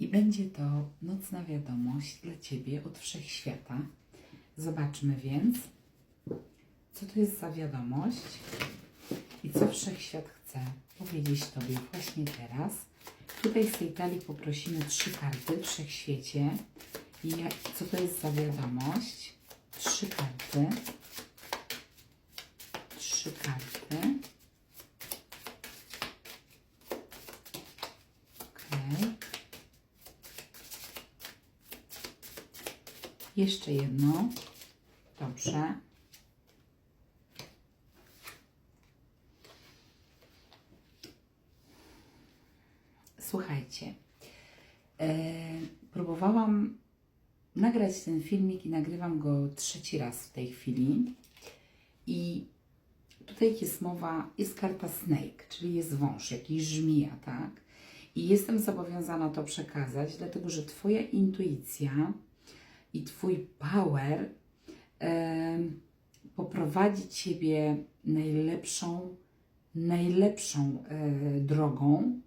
I będzie to nocna wiadomość dla Ciebie od Wszechświata. Zobaczmy więc, co to jest za wiadomość i co Wszechświat chce powiedzieć Tobie właśnie teraz. Tutaj z tej talii poprosimy trzy karty Wszechświecie. I co to jest za wiadomość? Trzy karty. Trzy karty. Jeszcze jedno. Dobrze. Słuchajcie, e, próbowałam nagrać ten filmik i nagrywam go trzeci raz w tej chwili. I tutaj jest mowa, jest karta snake, czyli jest wąż, jakiś żmija, tak? I jestem zobowiązana to przekazać, dlatego że Twoja intuicja i Twój power poprowadzi Ciebie najlepszą, najlepszą e, drogą,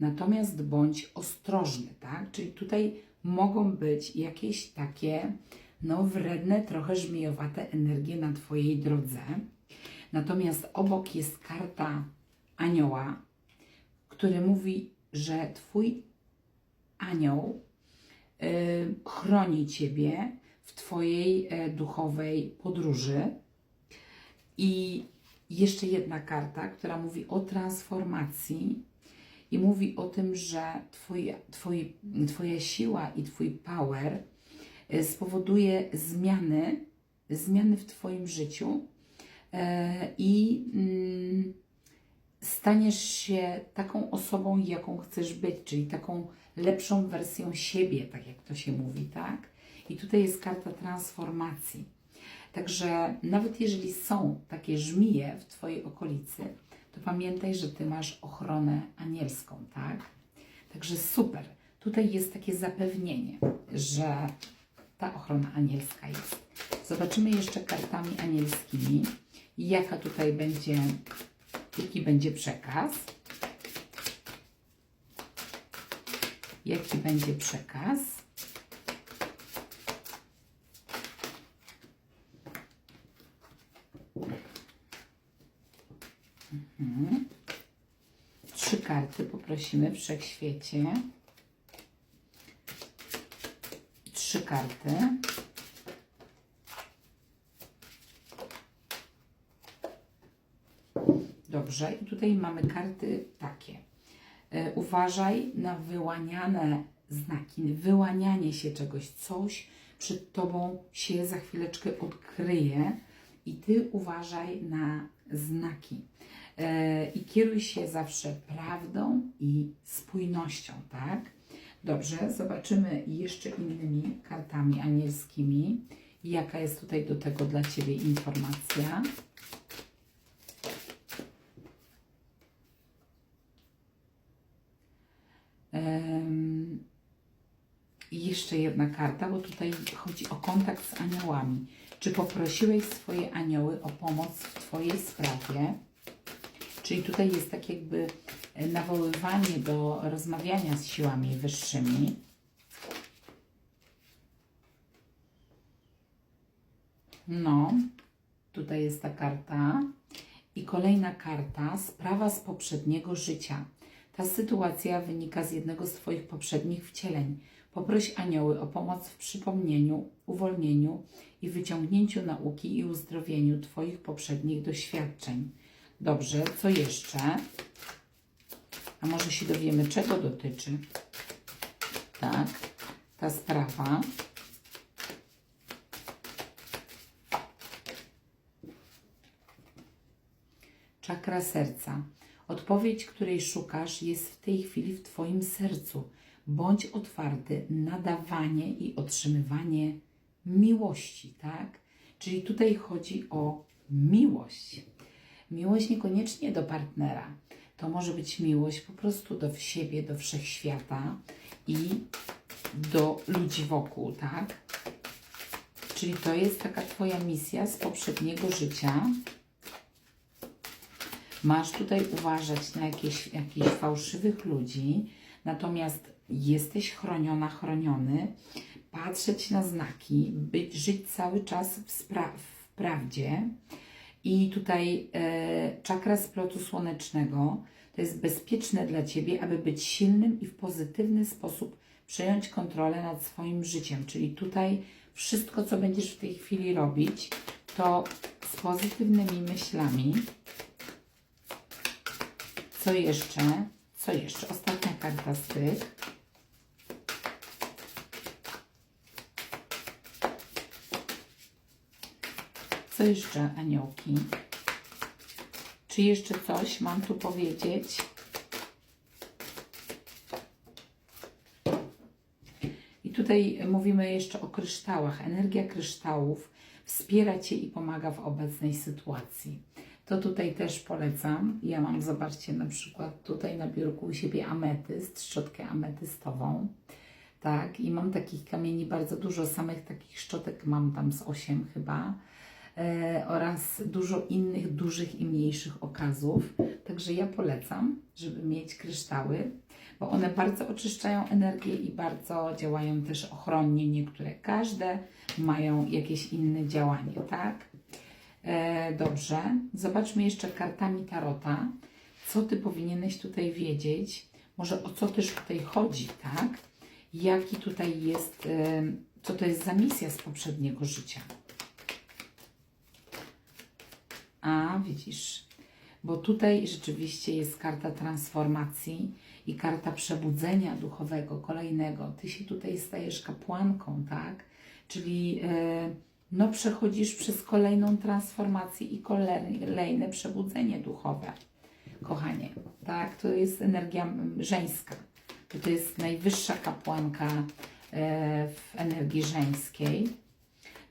natomiast bądź ostrożny, tak? Czyli tutaj mogą być jakieś takie, no wredne, trochę żmijowate energie na Twojej drodze. Natomiast obok jest karta anioła, który mówi, że Twój anioł y, chroni Ciebie w Twojej e, duchowej podróży. I jeszcze jedna karta, która mówi o transformacji i mówi o tym, że twój, twój, Twoja siła i Twój power e, spowoduje zmiany, zmiany w Twoim życiu e, i mm, staniesz się taką osobą, jaką chcesz być, czyli taką lepszą wersją siebie, tak jak to się mówi, tak? I tutaj jest karta transformacji. Także nawet jeżeli są takie żmije w Twojej okolicy, to pamiętaj, że Ty masz ochronę anielską, tak? Także super. Tutaj jest takie zapewnienie, że ta ochrona anielska jest. Zobaczymy jeszcze kartami anielskimi, jaka tutaj będzie, jaki będzie przekaz. Jaki będzie przekaz? Mhm. Trzy karty poprosimy wszechświecie. Trzy karty. Dobrze, i tutaj mamy karty takie. E, uważaj na wyłaniane znaki, wyłanianie się czegoś, coś przed Tobą się za chwileczkę odkryje i Ty uważaj na znaki. E, I kieruj się zawsze prawdą i spójnością, tak? Dobrze, zobaczymy jeszcze innymi kartami anielskimi, jaka jest tutaj do tego dla Ciebie informacja. Jeszcze jedna karta, bo tutaj chodzi o kontakt z aniołami. Czy poprosiłeś swoje anioły o pomoc w Twojej sprawie? Czyli tutaj jest tak jakby e, nawoływanie do rozmawiania z siłami wyższymi. No, tutaj jest ta karta. I kolejna karta, sprawa z poprzedniego życia. Ta sytuacja wynika z jednego z Twoich poprzednich wcieleń. Poproś anioły o pomoc w przypomnieniu, uwolnieniu i wyciągnięciu nauki i uzdrowieniu Twoich poprzednich doświadczeń. Dobrze, co jeszcze? A może się dowiemy, czego dotyczy? Tak, ta sprawa. Czakra serca. Odpowiedź, której szukasz, jest w tej chwili w Twoim sercu. Bądź otwarty na dawanie i otrzymywanie miłości, tak? Czyli tutaj chodzi o miłość. Miłość niekoniecznie do partnera. To może być miłość po prostu do siebie, do wszechświata i do ludzi wokół, tak? Czyli to jest taka Twoja misja z poprzedniego życia. Masz tutaj uważać na jakieś, jakichś fałszywych ludzi, natomiast jesteś chroniona, chroniony, patrzeć na znaki, być, żyć cały czas w, spra- w prawdzie. I tutaj e, czakra splotu słonecznego to jest bezpieczne dla Ciebie, aby być silnym i w pozytywny sposób przejąć kontrolę nad swoim życiem. Czyli tutaj wszystko, co będziesz w tej chwili robić, to z pozytywnymi myślami. Co jeszcze? Co jeszcze? Ostatnia karta z tych. Co jeszcze, aniołki? Czy jeszcze coś mam tu powiedzieć? I tutaj mówimy jeszcze o kryształach. Energia kryształów wspiera Cię i pomaga w obecnej sytuacji. To tutaj też polecam. Ja mam, zobaczcie, na przykład tutaj na biurku u siebie ametyst, szczotkę ametystową. Tak, i mam takich kamieni bardzo dużo, samych takich szczotek mam tam z 8 chyba oraz dużo innych dużych i mniejszych okazów. Także ja polecam, żeby mieć kryształy, bo one bardzo oczyszczają energię i bardzo działają też ochronnie. Niektóre, każde mają jakieś inne działanie, tak? E, dobrze, zobaczmy jeszcze kartami Tarota, co Ty powinieneś tutaj wiedzieć, może o co też tutaj chodzi, tak? Jaki tutaj jest, e, co to jest za misja z poprzedniego życia. A, widzisz, bo tutaj rzeczywiście jest karta transformacji i karta przebudzenia duchowego, kolejnego. Ty się tutaj stajesz kapłanką, tak? Czyli e, no, przechodzisz przez kolejną transformację i kolejne przebudzenie duchowe. Kochanie, tak? To jest energia mm, żeńska. To, jest najwyższa kapłanka e, w energii żeńskiej.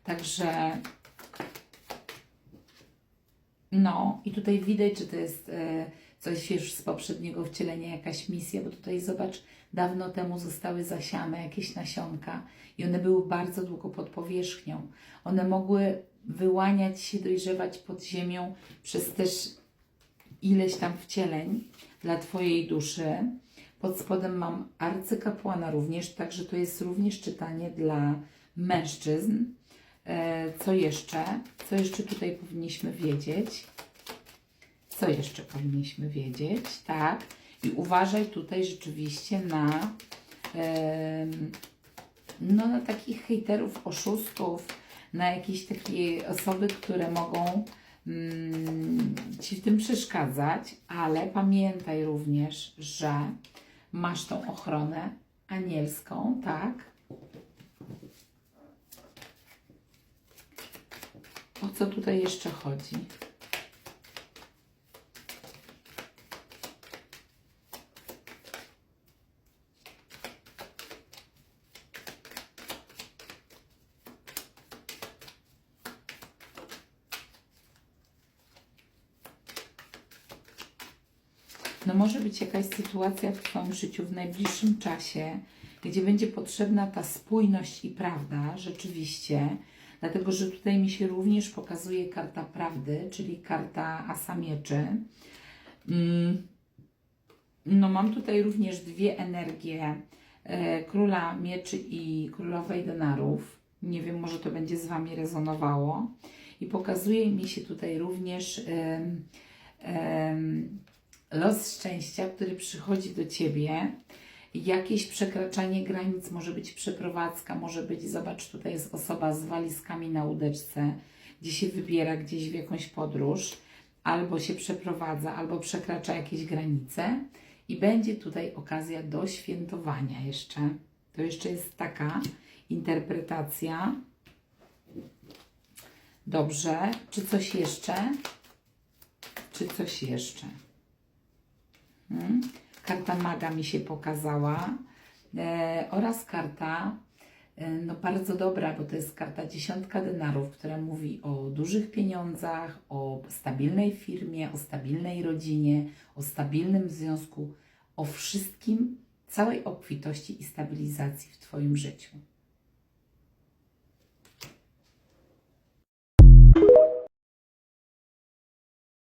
Także no, i tutaj widać, że to jest e, coś już z poprzedniego wcielenia, jakaś misja, bo tutaj zobacz, dawno temu zostały zasiane jakieś nasionka i one były bardzo długo pod powierzchnią. One mogły wyłaniać się, dojrzewać pod ziemią przez też ileś tam wcieleń dla Twojej duszy. Pod spodem mam arcykapłana również, także to jest również czytanie dla mężczyzn. E, Co jeszcze? Co jeszcze tutaj powinniśmy wiedzieć? Co jeszcze powinniśmy wiedzieć? Tak. I uważaj tutaj rzeczywiście na, no, na takich hejterów, oszustów, na jakieś takie osoby, które mogą mm, Ci w tym przeszkadzać, ale pamiętaj również, że masz tą ochronę anielską, tak? O co tutaj jeszcze chodzi? No może być jakaś sytuacja w Twoim życiu w najbliższym czasie, gdzie będzie potrzebna ta spójność i prawda, rzeczywiście, dlatego że tutaj mi się również pokazuje karta prawdy, czyli karta asa mieczy. Mm. No mam tutaj również dwie energie, e, króla mieczy i królowej denarów. Nie wiem, może to będzie z Wami rezonowało. I pokazuje mi się tutaj również los szczęścia, który przychodzi do Ciebie, jakieś przekraczanie granic, może być przeprowadzka, może być, zobacz, tutaj jest osoba z walizkami na łódeczce, gdzie się wybiera gdzieś w jakąś podróż, albo się przeprowadza, albo przekracza jakieś granice i będzie tutaj okazja do świętowania jeszcze. To jeszcze jest taka interpretacja. Dobrze. Czy coś jeszcze? Czy coś jeszcze? Hmm? Karta maga mi się pokazała e, oraz karta e, no bardzo dobra, bo to jest karta dziesiątka denarów, która mówi o dużych pieniądzach, o stabilnej firmie, o stabilnej rodzinie, o stabilnym związku, o wszystkim, całej obfitości i stabilizacji w Twoim życiu.